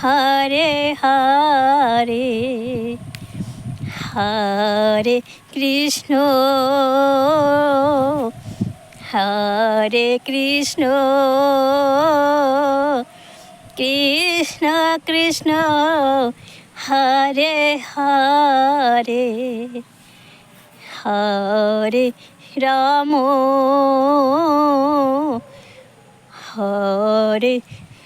Hare Hare Hare Krishna Hare Krishna Krishna Krishna Hare Hare Hare Ram Hare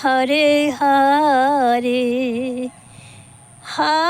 Hare Hare Hare